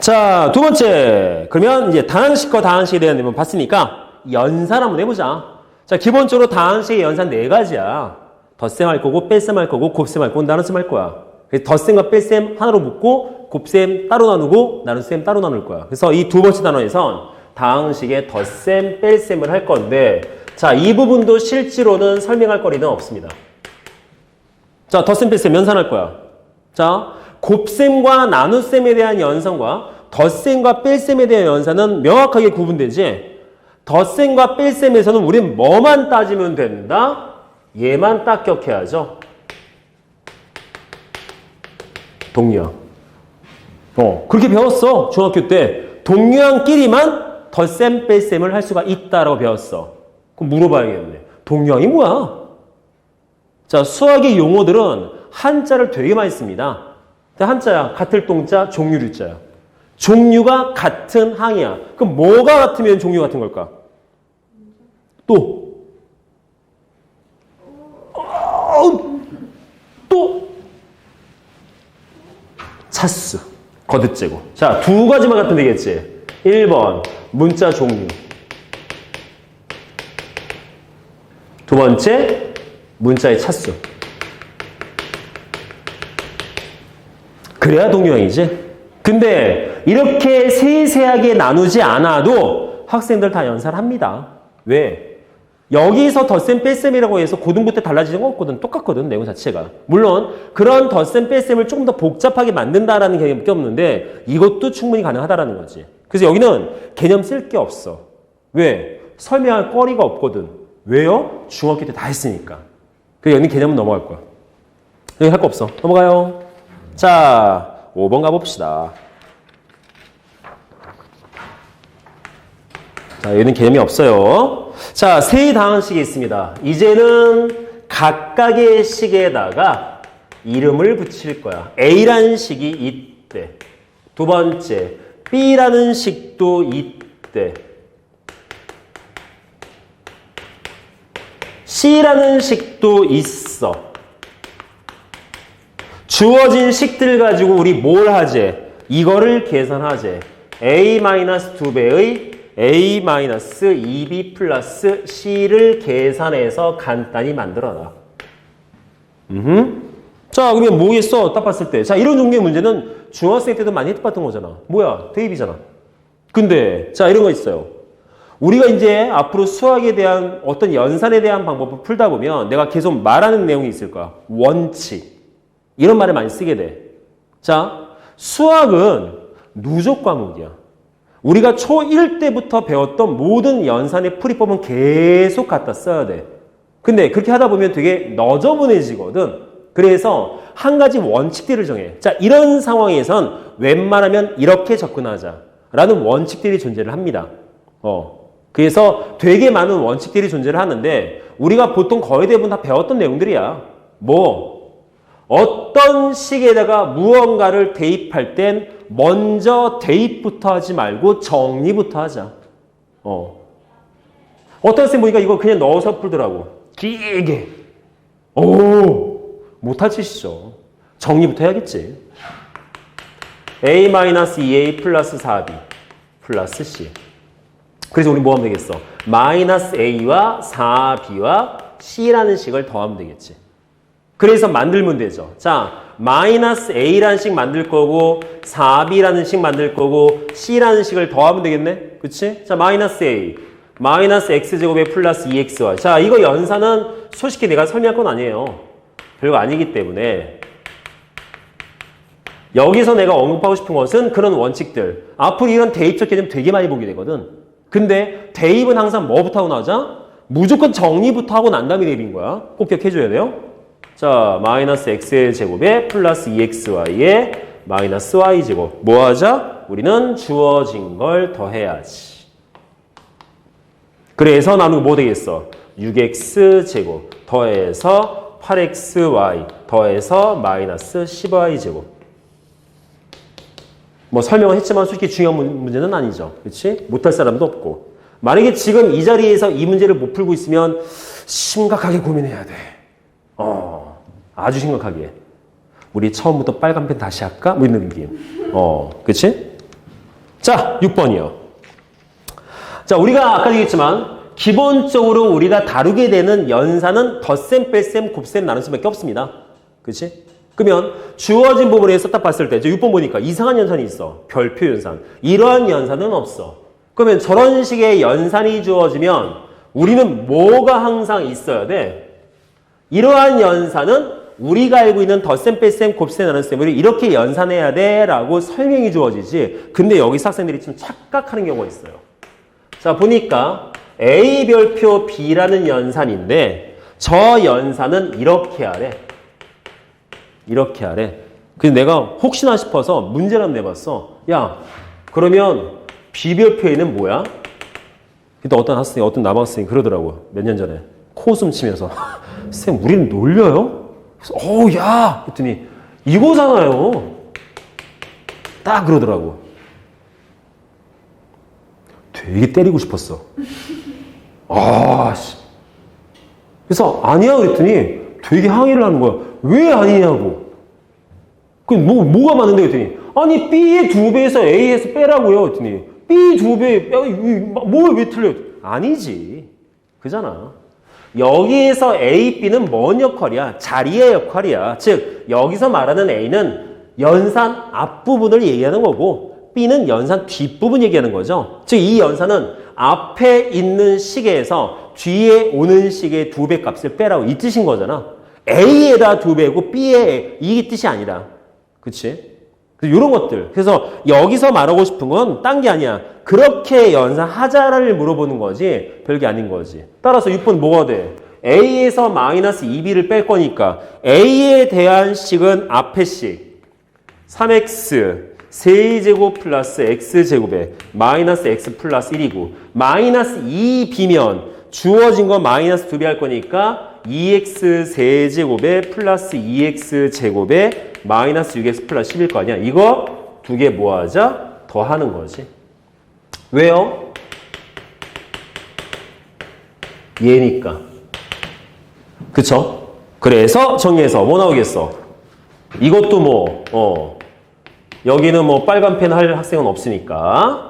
자, 두 번째. 그러면 이제 다항식과 다항식에 대한 내용 봤으니까 연산 한번 해보자. 자, 기본적으로 다항식의 연산 네 가지야. 덧셈 할 거고, 뺄셈 할 거고, 곱셈 할 거고, 나눗셈 할 거야. 그래서 덧셈과 뺄셈 하나로 묶고, 곱셈 따로 나누고, 나눗셈 따로 나눌 거야. 그래서 이 두 번째 단원에선 다항식의 덧셈, 뺄셈을 할 건데, 자, 이 부분도 실제로는 설명할 거리는 없습니다. 자, 덧셈, 뺄셈 연산할 거야. 자, 곱셈과 나눗셈에 대한 연산과 덧셈과 뺄셈에 대한 연산은 명확하게 구분되지. 덧셈과 뺄셈에서는 우린 뭐만 따지면 된다? 얘만 딱 격해야죠. 동류항. 어, 그렇게 배웠어. 중학교 때. 동류항끼리만 덧셈, 뺄셈을 할 수가 있다라고 배웠어. 그럼 물어봐야겠네. 동류항이 뭐야? 자, 수학의 용어들은 한자를 되게 많이 씁니다. 한자야. 같을 동자, 종류류자야. 종류가 같은 항이야. 그럼 뭐가 같으면 종류 같은 걸까? 또. 어, 또. 차수. 거듭제고. 자, 두 가지만 같으면 되겠지. 1번, 문자 종류. 두 번째, 문자의 차수. 그래야 동료형이지. 근데 이렇게 세세하게 나누지 않아도 학생들 다 연산합니다. 왜? 여기서 덧셈 뺄셈이라고 해서 고등부 때 달라지는 거 없거든. 똑같거든. 내용 자체가. 물론 그런 덧셈 뺄셈을 조금 더 복잡하게 만든다라는 개념이 없는데 이것도 충분히 가능하다라는 거지. 그래서 여기는 개념 쓸 게 없어. 왜? 설명할 거리가 없거든. 왜요? 중학교 때 다 했으니까. 그래서 여기는 개념은 넘어갈 거야. 여기 할 거 없어. 넘어가요. 자, 5번 가봅시다. 자, 여기는 개념이 없어요. 자, 세 다항식이 있습니다. 이제는 각각의 식에다가 이름을 붙일 거야. A라는 식이 있대. 두 번째, B라는 식도 있대. C라는 식도 있어. 주어진 식들 가지고 우리 뭘 하재? 이거를 계산하재. A-2배의 A-2B 플러스 C를 계산해서 간단히 만들어놔. 음. 자, 그러면 뭐겠어? 딱 봤을 때. 자, 이런 종류의 문제는 중학생 때도 많이 해봤던 거잖아. 뭐야? 대입이잖아. 근데, 자, 이런 거 있어요. 우리가 이제 앞으로 수학에 대한 어떤 연산에 대한 방법을 풀다 보면 내가 계속 말하는 내용이 있을 거야. 원칙. 이런 말을 많이 쓰게 돼. 자, 수학은 누적 과목이야. 우리가 초1 때부터 배웠던 모든 연산의 풀이법은 계속 갖다 써야 돼. 근데 그렇게 하다 보면 되게 너저분해지거든. 그래서 한 가지 원칙들을 정해. 자, 이런 상황에선 웬만하면 이렇게 접근하자. 라는 원칙들이 존재를 합니다. 어. 그래서 되게 많은 원칙들이 존재를 하는데 우리가 보통 거의 대부분 다 배웠던 내용들이야. 뭐, 어떤 식에다가 무언가를 대입할 땐 먼저 대입부터 하지 말고 정리부터 하자. 어. 어떤 쌤 보니까 이거 그냥 넣어서 풀더라고. 길게. 오, 못할 짓이죠. 정리부터 해야겠지. A-2A 플러스 4B 플러스 C. 그래서 우리 뭐 하면 되겠어? 마이너스 A와 4B와 C라는 식을 더하면 되겠지. 그래서 만들면 되죠. 자, 마이너스 A라는 식 만들 거고 4B라는 식 만들 거고 C라는 식을 더하면 되겠네? 그치? 자, 마이너스 A 마이너스 X제곱에 플러스 2XY 자, 이거 연산은 솔직히 내가 설명할 건 아니에요. 별거 아니기 때문에 여기서 내가 언급하고 싶은 것은 그런 원칙들 앞으로 이런 대입 적 개념 되게 많이 보게 되거든. 근데 대입은 항상 뭐부터 하고 나자? 무조건 정리부터 하고 난 다음에 대입인 거야. 꼭 기억해줘야 돼요. 자, 마이너스 x의 제곱에 플러스 2xy의 마이너스 y 제곱. 뭐 하자? 우리는 주어진 걸 더해야지. 그래서 나누고 뭐 되겠어? 6x 제곱 더해서 8xy 더해서 마이너스 10y 제곱. 뭐 설명을 했지만 솔직히 중요한 문- 문제는 아니죠. 그렇지? 못할 사람도 없고. 만약에 지금 이 자리에서 이 문제를 못 풀고 있으면 심각하게 고민해야 돼. 어, 아주 심각하게. 우리 처음부터 빨간 펜 다시 할까? 뭐 이런 느낌. 어, 그치? 자, 6번이요. 자, 우리가 아까 얘기했지만 기본적으로 우리가 다루게 되는 연산은 덧셈, 뺄셈, 곱셈, 나눗셈밖에 없습니다. 그렇지? 그러면 주어진 부분에서 딱 봤을 때 이제 6번 보니까 이상한 연산이 있어. 별표 연산. 이러한 연산은 없어. 그러면 저런 식의 연산이 주어지면 우리는 뭐가 항상 있어야 돼? 이러한 연산은 우리가 알고 있는 덧셈, 뺄셈, 곱셈, 나눗셈을 이렇게 연산해야 돼 라고 설명이 주어지지. 근데 여기서 학생들이 좀 착각하는 경우가 있어요. 자, 보니까 A 별표 B라는 연산인데 저 연산은 이렇게 하래. 이렇게 하래. 그래서 내가 혹시나 싶어서 문제를 내봤어. 야, 그러면 B 별표에는 뭐야? 그때 어떤 학생이, 어떤 남학생이 그러더라고요. 몇 년 전에. 코웃음 치면서. 쌤, 우리는 놀려요? 그래서, 어우, 야! 했더니, 이거잖아요. 딱 그러더라고. 되게 때리고 싶었어. 아, 씨. 그래서 아니야 그랬더니 되게 항의를 하는 거야. 왜 아니냐고. 그 뭐, 뭐가 맞는데 그랬더니 아니 B의 두 배에서 A에서 빼라고요. 그랬더니 B 두 배, 뭐왜 틀려? 아니지. 그잖아. 여기에서 A, B는 뭔 역할이야? 자리의 역할이야. 즉 여기서 말하는 A는 연산 앞부분을 얘기하는 거고 B는 연산 뒷부분 얘기하는 거죠. 즉 이 연산은 앞에 있는 시계에서 뒤에 오는 시계의 두 배 값을 빼라고 이 뜻인 거잖아. A에다 두 배고 B에 이 뜻이 아니라. 그치? 이런 것들. 그래서 여기서 말하고 싶은 건 딴 게 아니야. 그렇게 연산하자를 물어보는 거지 별게 아닌 거지. 따라서 6번 뭐가 돼? A에서 마이너스 2B를 뺄 거니까 A에 대한 식은 앞에 식 3X 세제곱 플러스 X제곱에 마이너스 X 플러스 1이고 마이너스 2B면 주어진 건 마이너스 2B 할 거니까 2X 세제곱에 플러스 2X 제곱에 마이너스 6X 플러스 10일 거 아니야. 이거 두 개 모아자 더하는 거지. 왜요? 얘니까. 그쵸? 그래서 정리해서 뭐 나오겠어? 이것도 뭐, 어, 여기는 뭐 빨간 펜 할 학생은 없으니까.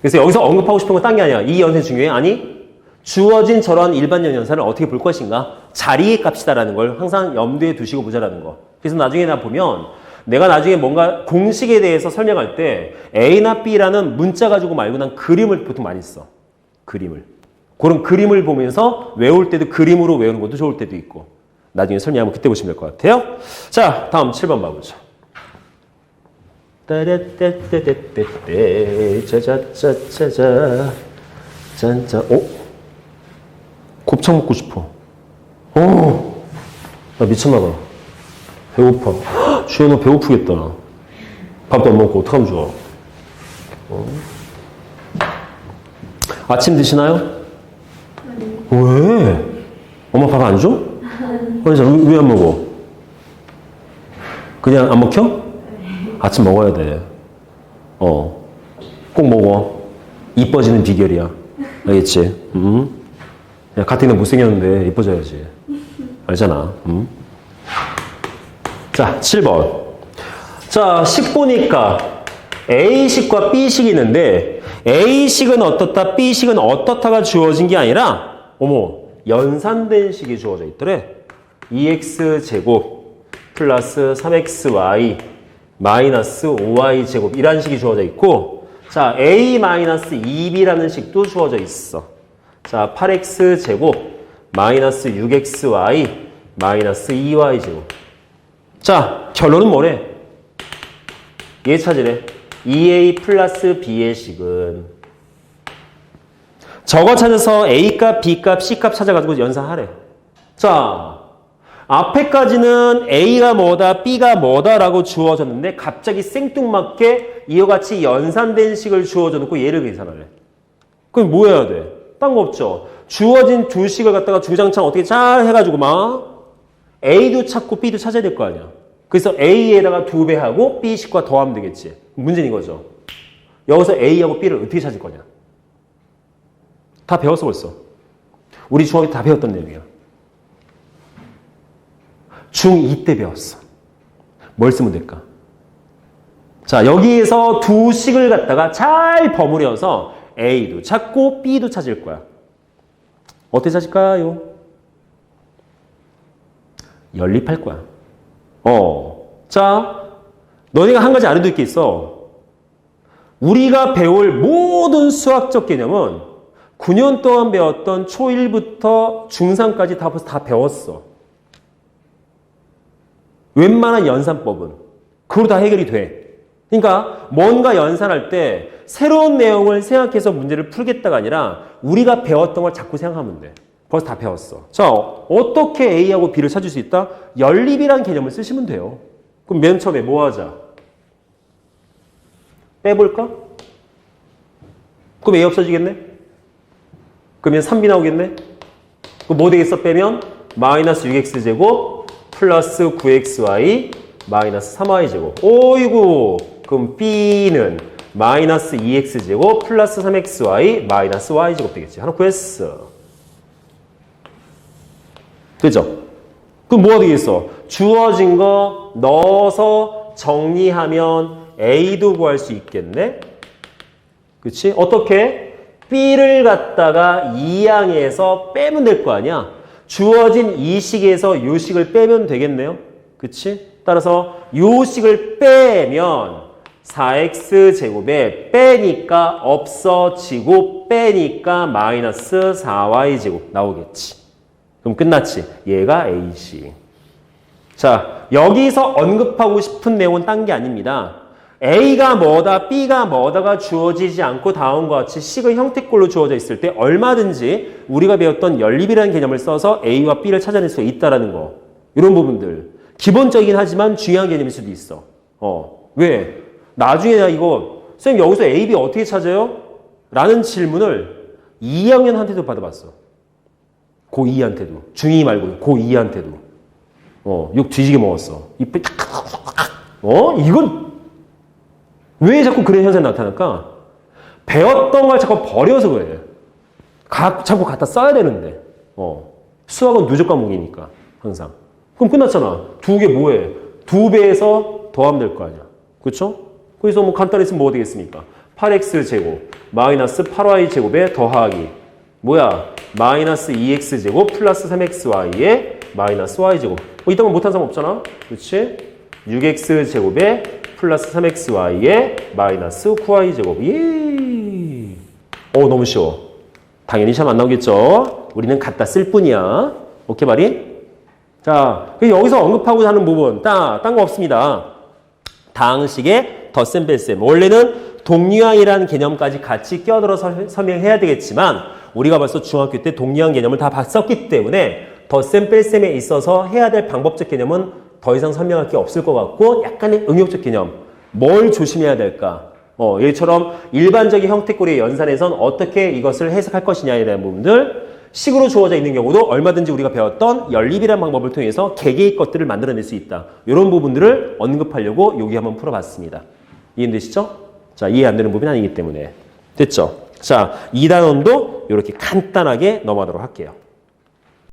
그래서 여기서 언급하고 싶은 건 딴 게 아니야. 이 연산 중요해? 아니, 주어진 저런 일반 연산을 어떻게 볼 것인가? 자리의 값이다라는 걸 항상 염두에 두시고 보자라는 거. 그래서 나중에 나 보면 내가 나중에 뭔가 공식에 대해서 설명할 때 A나 B라는 문자 가지고 말고 난 그림을 보통 많이 써. 그림을. 그런 그림을 보면서 외울 때도 그림으로 외우는 것도 좋을 때도 있고. 나중에 설명하면 그때 보시면 될 것 같아요. 자, 다음 7번 봐보죠. 따라따따따따 짜자짜짜자 짠짜 어? 곱창 먹고 싶어. 어, 나 미쳤나 봐. 배고파. 주연아 배고프겠다. 밥도 안 먹고 어떡하면 좋아. 어? 아침 드시나요? 왜? 엄마 밥 안 줘? 왜안 먹어? 그냥 안 먹혀? 아침 먹어야 돼. 어. 꼭 먹어. 이뻐지는 비결이야. 알겠지? 음. 야, 가뜩이나 못생겼는데 이뻐져야지. 알잖아. 음. 자, 7번. 자, 식 보니까 A식과 B식이 있는데 A식은 어떻다, B식은 어떻다가 주어진 게 아니라 어머, 연산된 식이 주어져 있더래. 2x제곱 플러스 3xy 마이너스 5y 제곱 이란 식이 주어져 있고 자 a 마이너스 2b라는 식도 주어져 있어. 자 8x 제곱 마이너스 6xy 마이너스 2y 제곱. 자 결론은 뭐래? 얘 찾으래. 2a 플러스 b의 식은 저거 찾아서 a값, b값, c값 찾아가지고 연산하래. 자 앞에까지는 A가 뭐다, B가 뭐다라고 주어졌는데 갑자기 생뚱맞게 이와 같이 연산된 식을 주어져 놓고 얘를 계산하래. 그럼 뭐 해야 돼? 딴 거 없죠. 주어진 두 식을 갖다가 주장창 어떻게 잘 해가지고 막 A도 찾고 B도 찾아야 될 거 아니야. 그래서 A에다가 두 배 하고 B식과 더하면 되겠지. 문제는 이거죠. 여기서 A하고 B를 어떻게 찾을 거냐. 다 배웠어 벌써. 우리 중학교 다 배웠던 내용이야. 중2 때 배웠어. 뭘 쓰면 될까? 자, 여기에서 두 식을 갖다가 잘 버무려서 A도 찾고 B도 찾을 거야. 어떻게 찾을까요? 연립할 거야. 어. 자, 너네가 한 가지 알아둘 게 있어. 우리가 배울 모든 수학적 개념은 9년 동안 배웠던 초1부터 중3까지 다 다 배웠어. 웬만한 연산법은. 그걸로 다 해결이 돼. 그러니까 뭔가 연산할 때 새로운 내용을 생각해서 문제를 풀겠다가 아니라 우리가 배웠던 걸 자꾸 생각하면 돼. 벌써 다 배웠어. 자, 어떻게 A하고 B를 찾을 수 있다? 연립이라는 개념을 쓰시면 돼요. 그럼 맨 처음에 뭐 하자? 빼볼까? 그럼 A 없어지겠네? 그러면 3B 나오겠네? 그럼 뭐 되겠어? 빼면 마이너스 6x제곱 플러스 9xy 마이너스 3y제곱. 오이구! 그럼 B는 마이너스 2x제곱 플러스 3xy 마이너스 y제곱 되겠지. 하나 구했어. 그죠? 그럼 뭐가 되겠어? 주어진 거 넣어서 정리하면 A도 구할 수 있겠네? 그치? 어떻게? B를 갖다가 이 양에서 빼면 될 거 아니야? 주어진 이 식에서 요 식을 빼면 되겠네요? 그치? 따라서 요 식을 빼면 4x제곱에 빼니까 없어지고 빼니까 마이너스 4y제곱 나오겠지. 그럼 끝났지. 얘가 A식. 자, 여기서 언급하고 싶은 내용은 딴 게 아닙니다. A가 뭐다, B가 뭐다가 주어지지 않고 다음과 같이 식의 형태꼴로 주어져 있을 때 얼마든지 우리가 배웠던 연립이라는 개념을 써서 A와 B를 찾아낼 수 있다라는 거. 이런 부분들. 기본적이긴 하지만 중요한 개념일 수도 있어. 어. 왜? 나중에 나 이거, 선생님 여기서 A, B 어떻게 찾아요? 라는 질문을 2학년한테도 받아봤어. 고2한테도. 중2 말고 고2한테도. 어, 욕 뒤지게 먹었어. 입에 탁, 어? 이건 왜 자꾸 그런 현상이 나타날까? 배웠던 걸 자꾸 버려서 그래. 가, 자꾸 갖다 써야 되는데. 어. 수학은 누적 과목이니까, 항상. 그럼 끝났잖아. 두 개 뭐해? 두 배에서 더하면 될 거 아니야. 그쵸? 그래서 뭐 간단히 쓰면 뭐 되겠습니까? 8x 제곱, 마이너스 8y 제곱에 더하기. 뭐야? 마이너스 2x 제곱 플러스 3xy에 마이너스 y 제곱. 뭐건 못한 사람 없잖아. 그렇지? 6x 제곱에 플러스 3xy에 마이너스 9y 제곱. 예. 어 너무 쉬워. 당연히 참 안 나오겠죠. 우리는 갖다 쓸 뿐이야. 오케이 말이? 자, 그 여기서 언급하고자 하는 부분, 딴, 딴거 없습니다. 다항식의 덧셈 뺄셈. 원래는 동류항이라는 개념까지 같이 끼어들어 서- 설명해야 되겠지만 우리가 벌써 중학교 때 동류항 개념을 다 봤었기 때문에 덧셈 뺄셈에 있어서 해야 될 방법적 개념은 더 이상 설명할 게 없을 것 같고 약간의 응용적 개념. 뭘 조심해야 될까? 어, 얘처럼 일반적인 형태꼴의 연산에선 어떻게 이것을 해석할 것이냐에 대한 부분들 식으로 주어져 있는 경우도 얼마든지 우리가 배웠던 연립이라는 방법을 통해서 개개의 것들을 만들어낼 수 있다. 이런 부분들을 언급하려고 여기 한번 풀어봤습니다. 이해되시죠? 자, 이해 안 되는 부분이 아니기 때문에. 됐죠? 자, 2단원도 이렇게 간단하게 넘어가도록 할게요.